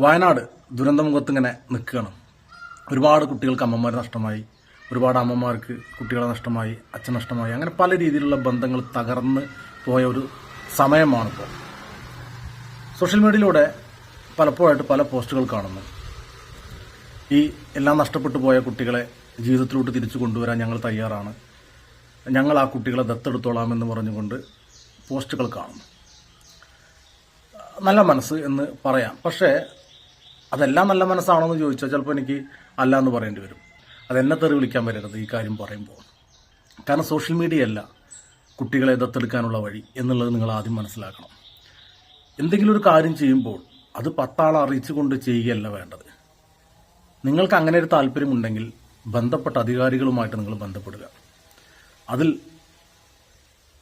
വയനാട് ദുരന്തമുഖത്ത് ഇങ്ങനെ നിൽക്കുകയാണ്. ഒരുപാട് കുട്ടികൾക്ക് അമ്മമാർ നഷ്ടമായി. ഒരുപാട് അമ്മമാർക്ക് കുട്ടികളെ നഷ്ടമായി അച്ഛൻ നഷ്ടമായി. അങ്ങനെ പല രീതിയിലുള്ള ബന്ധങ്ങൾ തകർന്ന് പോയ ഒരു സമയമാണിപ്പോൾ സോഷ്യൽ മീഡിയയിലൂടെ പലപ്പോഴായിട്ട് പല പോസ്റ്റുകൾ കാണുന്നു. ഈ എല്ലാം നഷ്ടപ്പെട്ടു പോയ കുട്ടികളെ ജീവിതത്തിലോട്ട് തിരിച്ചു കൊണ്ടുവരാൻ ഞങ്ങൾ തയ്യാറാണ്. ഞങ്ങൾ ആ കുട്ടികളെ ദത്തെടുത്തോളാമെന്ന് പറഞ്ഞുകൊണ്ട് പോസ്റ്റുകൾ കാണുന്നു. നല്ല മനസ്സ് എന്ന് പറയാം. പക്ഷേ അതെല്ലാം നല്ല മനസ്സാണോ എന്ന് ചോദിച്ചാൽ ചിലപ്പോൾ എനിക്ക് അല്ല എന്ന് പറയേണ്ടി വരും. അതെന്നെ തെറി വിളിക്കാൻ വരരുത് ഈ കാര്യം പറയുമ്പോൾ കാരണം സോഷ്യൽ മീഡിയ അല്ല കുട്ടികളെ ദത്തെടുക്കാനുള്ള വഴി എന്നുള്ളത് നിങ്ങൾ ആദ്യം മനസ്സിലാക്കണം. എന്തെങ്കിലും ഒരു കാര്യം ചെയ്യുമ്പോൾ അത് പത്താളെ അറിയിച്ചുകൊണ്ട് ചെയ്യുകയല്ല വേണ്ടത്. നിങ്ങൾക്ക് അങ്ങനെ ഒരു താല്പര്യമുണ്ടെങ്കിൽ ബന്ധപ്പെട്ട അധികാരികളുമായിട്ട് നിങ്ങൾ ബന്ധപ്പെടുക. അതിൽ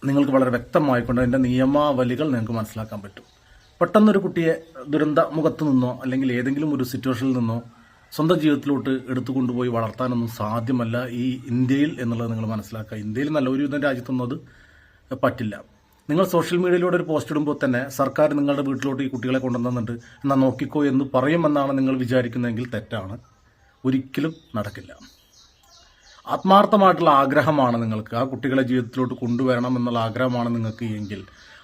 നിങ്ങൾക്ക് വളരെ വ്യക്തമായിക്കൊണ്ട് അതിന്റെ നിയമാവലികൾ നിങ്ങൾക്ക് മനസ്സിലാക്കാൻ പറ്റും. പെട്ടെന്നൊരു കുട്ടിയെ ദുരന്ത മുഖത്തു നിന്നോ അല്ലെങ്കിൽ ഏതെങ്കിലും ഒരു സിറ്റുവേഷനിൽ നിന്നോ സ്വന്തം ജീവിതത്തിലോട്ട് എടുത്തു കൊണ്ടുപോയി വളർത്താനൊന്നും സാധ്യമല്ല ഈ ഇന്ത്യയിൽ എന്നുള്ളത് നിങ്ങൾ മനസ്സിലാക്കുക. ഇന്ത്യയിൽ നല്ല ഒരു വിധം രാജ്യത്തൊന്നും അത് പറ്റില്ല. നിങ്ങൾ സോഷ്യൽ മീഡിയയിലൂടെ ഒരു പോസ്റ്റ് ഇടുമ്പോൾ തന്നെ സർക്കാർ നിങ്ങളുടെ വീട്ടിലോട്ട് ഈ കുട്ടികളെ കൊണ്ടുവന്നിട്ട് എന്നാൽ നോക്കിക്കോ എന്ന് പറയുമെന്നാണ് നിങ്ങൾ വിചാരിക്കുന്നതെങ്കിൽ തെറ്റാണ്. ഒരിക്കലും നടക്കില്ല. ആത്മാർത്ഥമായിട്ടുള്ള ആഗ്രഹമാണ് നിങ്ങൾക്ക് ആ കുട്ടികളെ ജീവിതത്തിലോട്ട് കൊണ്ടുവരണം എന്നുള്ള ആഗ്രഹമാണ് നിങ്ങൾക്ക് എങ്കിൽ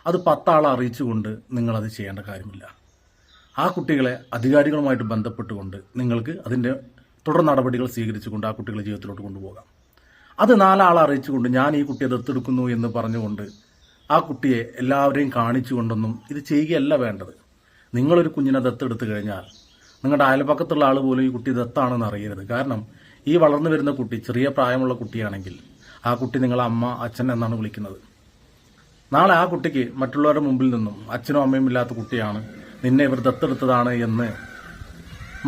അത് പത്താളെ അറിയിച്ചുകൊണ്ട് നിങ്ങളത് ചെയ്യേണ്ട കാര്യമില്ല. ആ കുട്ടികളെ അധികാരികളുമായിട്ട് ബന്ധപ്പെട്ടുകൊണ്ട് നിങ്ങൾക്ക് അതിന്റെ തുടർ നടപടികൾ സ്വീകരിച്ചുകൊണ്ട് ആ കുട്ടികളെ ജീവിതത്തിലോട്ട് കൊണ്ടുപോകാം. അത് നാലാളെ അറിയിച്ചുകൊണ്ട് ഞാൻ ഈ കുട്ടിയെ ദത്തെടുക്കുന്നു എന്ന് പറഞ്ഞുകൊണ്ട് ആ കുട്ടിയെ എല്ലാവരെയും കാണിച്ചുകൊണ്ടൊന്നും ഇത് ചെയ്യുകയല്ല വേണ്ടത്. നിങ്ങളൊരു കുഞ്ഞിനെ ദത്തെടുത്തു കഴിഞ്ഞാൽ നിങ്ങളുടെ അയൽപക്കത്തുള്ള ആൾ പോലും ഈ കുട്ടി ദത്താണെന്ന് അറിയരുത്. കാരണം ഈ വളർന്നു വരുന്ന കുട്ടി ചെറിയ പ്രായമുള്ള കുട്ടിയാണെങ്കിൽ ആ കുട്ടി നിങ്ങളെ അമ്മ അച്ഛൻ എന്നാണ് വിളിക്കുന്നത്. നാളെ ആ കുട്ടിക്ക് മറ്റുള്ളവരുടെ മുമ്പിൽ നിന്നും അച്ഛനും അമ്മയും ഇല്ലാത്ത കുട്ടിയാണ്. നിന്നെ ഇവർ ദത്തെടുത്തതാണ് എന്ന്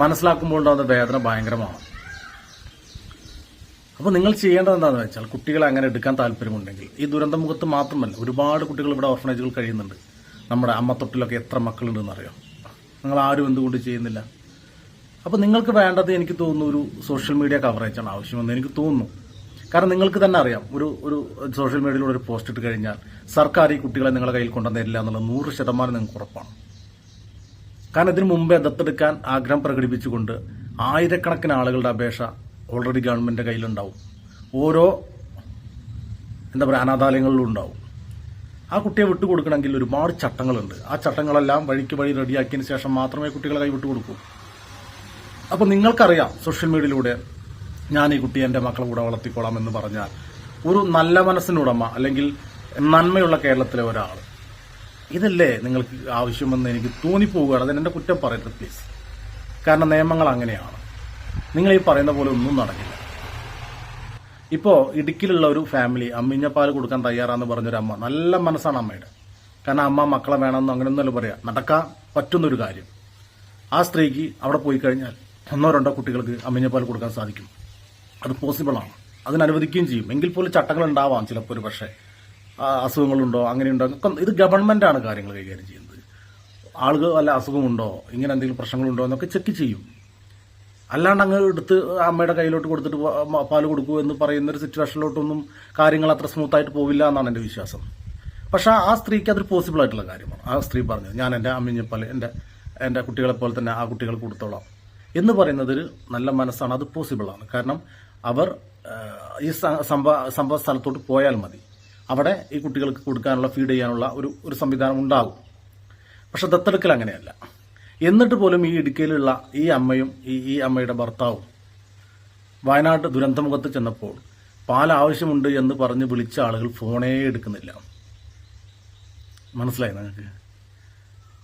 മനസ്സിലാക്കുമ്പോൾ ഉണ്ടാകുന്ന വേദന ഭയങ്കരമാണ്. അപ്പോൾ നിങ്ങൾ ചെയ്യേണ്ടത് എന്താണെന്ന് വെച്ചാൽ കുട്ടികളെ അങ്ങനെ എടുക്കാൻ താല്പര്യമുണ്ടെങ്കിൽ ഈ ദുരന്തമുഖത്ത് മാത്രമല്ല ഒരുപാട് കുട്ടികൾ ഇവിടെ ഓർഫനേജുകൾ കഴിയുന്നുണ്ട്. നമ്മുടെ അമ്മത്തൊട്ടിലൊക്കെ എത്ര മക്കളുണ്ടെന്ന് അറിയാം? നിങ്ങൾ ആരും എന്തുകൊണ്ട് ചെയ്യുന്നില്ല? അപ്പോൾ നിങ്ങൾക്ക് വേണ്ടത് എനിക്ക് തോന്നുന്നു ഒരു സോഷ്യൽ മീഡിയ കവറേജാണ് ആവശ്യമെന്ന് എനിക്ക് തോന്നുന്നു. കാരണം നിങ്ങൾക്ക് തന്നെ അറിയാം ഒരു ഒരു സോഷ്യൽ മീഡിയയിലൂടെ ഒരു പോസ്റ്റ് ഇട്ട് കഴിഞ്ഞാൽ സർക്കാർ ഈ കുട്ടികളെ നിങ്ങളുടെ കയ്യിൽ കൊണ്ടുവന്നില്ല എന്നുള്ള നൂറ് ശതമാനം നിങ്ങൾക്ക് ഉറപ്പാണ്. കാരണം ഇതിനു മുമ്പേ ദത്തെടുക്കാൻ ആഗ്രഹം പ്രകടിപ്പിച്ചുകൊണ്ട് ആയിരക്കണക്കിന് ആളുകളുടെ അപേക്ഷ ഓൾറെഡി ഗവൺമെന്റിന്റെ കയ്യിലുണ്ടാവും. ഓരോ എന്താ പറയുക അനാഥാലയങ്ങളിലും ഉണ്ടാവും. ആ കുട്ടിയെ വിട്ടുകൊടുക്കണമെങ്കിൽ ഒരുപാട് ചട്ടങ്ങളുണ്ട്. ആ ചട്ടങ്ങളെല്ലാം വഴിക്ക് വഴി റെഡിയാക്കിയതിന് ശേഷം മാത്രമേ കുട്ടികളെ കൈ വിട്ടുകൊടുക്കൂ അപ്പോൾ നിങ്ങൾക്കറിയാം സോഷ്യൽ മീഡിയയിലൂടെ ഞാൻ ഈ കുട്ടിയെ എന്റെ മക്കളെ കൂടെ വളർത്തിക്കോളാം എന്ന് പറഞ്ഞാൽ ഒരു നല്ല മനസ്സിനുടമ അല്ലെങ്കിൽ നന്മയുള്ള കേരളത്തിലെ ഒരാൾ. ഇതല്ലേ നിങ്ങൾക്ക് ആവശ്യമെന്ന് എനിക്ക് തോന്നിപ്പോവുകയാണ്. അതിന് എന്റെ കുറ്റം പറയരുത് പ്ലീസ് കാരണം നിയമങ്ങൾ അങ്ങനെയാണ്. നിങ്ങൾ ഈ പറയുന്ന പോലെ ഒന്നും നടക്കില്ല. ഇപ്പോ ഇടുക്കിയിലുള്ള ഒരു ഫാമിലി അമ്മിഞ്ഞപ്പാൽ കൊടുക്കാൻ തയ്യാറാന്ന് പറഞ്ഞൊരു അമ്മ നല്ല മനസ്സാണ് അമ്മയുടെ. കാരണം അമ്മ മക്കളെ വേണമെന്ന് അങ്ങനെയൊന്നുമല്ല പറയാം. നടക്കാൻ പറ്റുന്നൊരു കാര്യം. ആ സ്ത്രീക്ക് അവിടെ പോയി കഴിഞ്ഞാൽ ഒന്നോ രണ്ടോ കുട്ടികൾക്ക് അമ്മിഞ്ഞപ്പാൽ കൊടുക്കാൻ സാധിക്കും. അത് പോസിബിളാണ് അതിനനുവദിക്കുകയും ചെയ്യും. എങ്കിൽ പോലും ചട്ടങ്ങൾ ഉണ്ടാവാം ചിലപ്പോൾ ഒരു പക്ഷേ. അസുഖങ്ങളുണ്ടോ അങ്ങനെയുണ്ടോ ഇത് ഗവൺമെന്റാണ് കാര്യങ്ങൾ കൈകാര്യം ചെയ്യുന്നത്. ആളുകൾ വല്ല അസുഖമുണ്ടോ ഇങ്ങനെ എന്തെങ്കിലും പ്രശ്നങ്ങളുണ്ടോ എന്നൊക്കെ ചെക്ക് ചെയ്യും. അല്ലാണ്ട് അങ്ങ് എടുത്ത് അമ്മയുടെ കയ്യിലോട്ട് കൊടുത്തിട്ട് പാൽ കൊടുക്കൂ എന്ന് പറയുന്ന ഒരു സിറ്റുവേഷനിലോട്ടൊന്നും കാര്യങ്ങൾ അത്ര സ്മൂത്തായിട്ട് പോവില്ല എന്നാണ് എന്റെ വിശ്വാസം. പക്ഷെ ആ സ്ത്രീക്ക് അതൊരു പോസിബിൾ ആയിട്ടുള്ള കാര്യമാണ്. ആ സ്ത്രീ പറഞ്ഞത് ഞാൻ എന്റെ അമ്മിഞ്ഞപ്പാൽ എന്റെ എന്റെ കുട്ടികളെ പോലെ തന്നെ ആ കുട്ടികൾ കൊടുത്തോളാം. എന്ന് പറയുന്നത് നല്ല മനസ്സാണ്. അത് പോസിബിളാണ് കാരണം അവർ ഈ സംഭവ സ്ഥലത്തോട്ട് പോയാൽ മതി. അവിടെ ഈ കുട്ടികൾക്ക് കൊടുക്കാനുള്ള ഫീഡ് ചെയ്യാനുള്ള ഒരു ഒരു സംവിധാനം ഉണ്ടാകും. പക്ഷെ ദത്തെടുക്കൽ അങ്ങനെയല്ല. എന്നിട്ട് പോലും ഈ ഇടുക്കിയിലുള്ള ഈ അമ്മയും ഈ ഈ അമ്മയുടെ ഭർത്താവും വയനാട് ദുരന്തമുഖത്ത് ചെന്നപ്പോൾ പാൽ ആവശ്യമുണ്ട് എന്ന് പറഞ്ഞ് വിളിച്ച ആളുകൾ ഫോണേ എടുക്കുന്നില്ല. മനസ്സിലായി നിങ്ങൾക്ക്?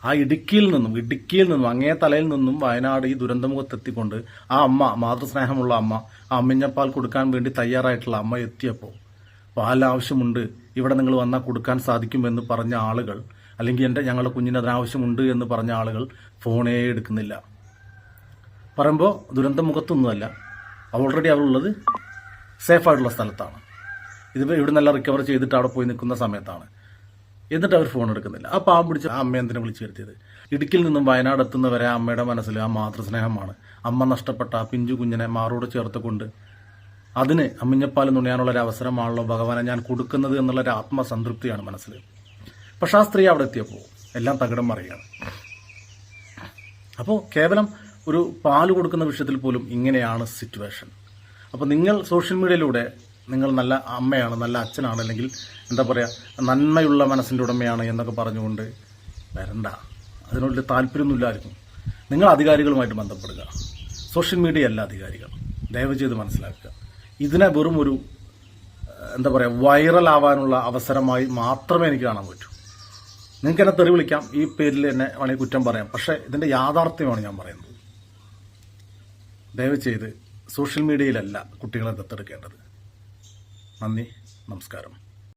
ആ ഇടുക്കിയിൽ നിന്നും ഇടുക്കിയിൽ നിന്നും അങ്ങേ തലയിൽ നിന്നും വയനാട് ഈ ദുരന്തമുഖത്തെത്തിക്കൊണ്ട് ആ അമ്മ മാതൃസ്നേഹമുള്ള അമ്മ ആ അമ്മിഞ്ഞപ്പാൽ കൊടുക്കാൻ വേണ്ടി തയ്യാറായിട്ടുള്ള അമ്മ എത്തിയപ്പോൾ പാലാവശ്യമുണ്ട് ഇവിടെ നിങ്ങൾ വന്നാൽ കൊടുക്കാൻ സാധിക്കുമെന്ന് പറഞ്ഞ ആളുകൾ അല്ലെങ്കിൽ എന്റെ ഞങ്ങളുടെ കുഞ്ഞിന് അതിനാവശ്യമുണ്ട് എന്ന് പറഞ്ഞ ആളുകൾ ഫോണേ എടുക്കുന്നില്ല. പറയുമ്പോൾ ദുരന്തമുഖത്തൊന്നുമല്ല. ഓൾറെഡി അവളുള്ളത് സേഫായിട്ടുള്ള സ്ഥലത്താണ്. ഇത് ഇവിടെ നല്ല റിക്കവർ ചെയ്തിട്ട് അവിടെ പോയി നിൽക്കുന്ന സമയത്താണ്. എന്നിട്ട് അവർ ഫോൺ എടുക്കുന്നില്ല. ആ പാവം പിടിച്ച ആ അമ്മ എന്തിനെ വിളിച്ചു വരുത്തിയത്? ഇടുക്കിയിൽ നിന്നും വയനാട് എത്തുന്നവരെ അമ്മയുടെ മനസ്സിൽ ആ മാതൃസ്നേഹമാണ്. അമ്മ നഷ്ടപ്പെട്ട ആ പിഞ്ചു കുഞ്ഞിനെ മാറോട് ചേർത്ത് കൊണ്ട് അതിന് അമ്മിഞ്ഞപ്പാൽ നുണയാനുള്ള ഒരു അവസരമാണല്ലോ ഭഗവാനെ ഞാൻ കൊടുക്കുന്നത് എന്നുള്ള ഒരു ആത്മസംതൃപ്തിയാണ് മനസ്സിൽ. പക്ഷെ ആ സ്ത്രീ അവിടെ എത്തിയപ്പോൾ എല്ലാം തകിടം മറിയാണ്. അപ്പോൾ കേവലം ഒരു പാൽ കൊടുക്കുന്ന വിഷയത്തിൽ പോലും ഇങ്ങനെയാണ് സിറ്റുവേഷൻ അപ്പോൾ നിങ്ങൾ സോഷ്യൽ മീഡിയയിലൂടെ നിങ്ങൾ നല്ല അമ്മയാണ് നല്ല അച്ഛനാണ് അല്ലെങ്കിൽ എന്താ പറയുക നന്മയുള്ള മനസ്സിന്റെ ഉടമയാണ് എന്നൊക്കെ പറഞ്ഞുകൊണ്ട് വരണ്ട. അതിനോട് താല്പര്യമൊന്നുമില്ല ആർക്കും. നിങ്ങൾ അധികാരികളുമായിട്ട് ബന്ധപ്പെടുക. സോഷ്യൽ മീഡിയ അല്ല അധികാരികൾ. ദയവ് ചെയ്ത് മനസ്സിലാക്കുക. ഇതിനെ വെറും ഒരു എന്താ പറയുക വൈറലാവാനുള്ള അവസരമായി മാത്രമേ എനിക്ക് കാണാൻ പറ്റൂ. നിങ്ങൾക്ക് എന്നെ തെറി വിളിക്കാം. ഈ പേരിൽ എന്നെ വേണമെങ്കിൽ കുറ്റം പറയാം. പക്ഷേ ഇതിന്റെ യാഥാർത്ഥ്യമാണ് ഞാൻ പറയുന്നത്. ദയവ് ചെയ്ത് സോഷ്യൽ മീഡിയയിലല്ല കുട്ടികളെ ദത്തെടുക്കേണ്ടത്. നന്ദി നമസ്കാരം.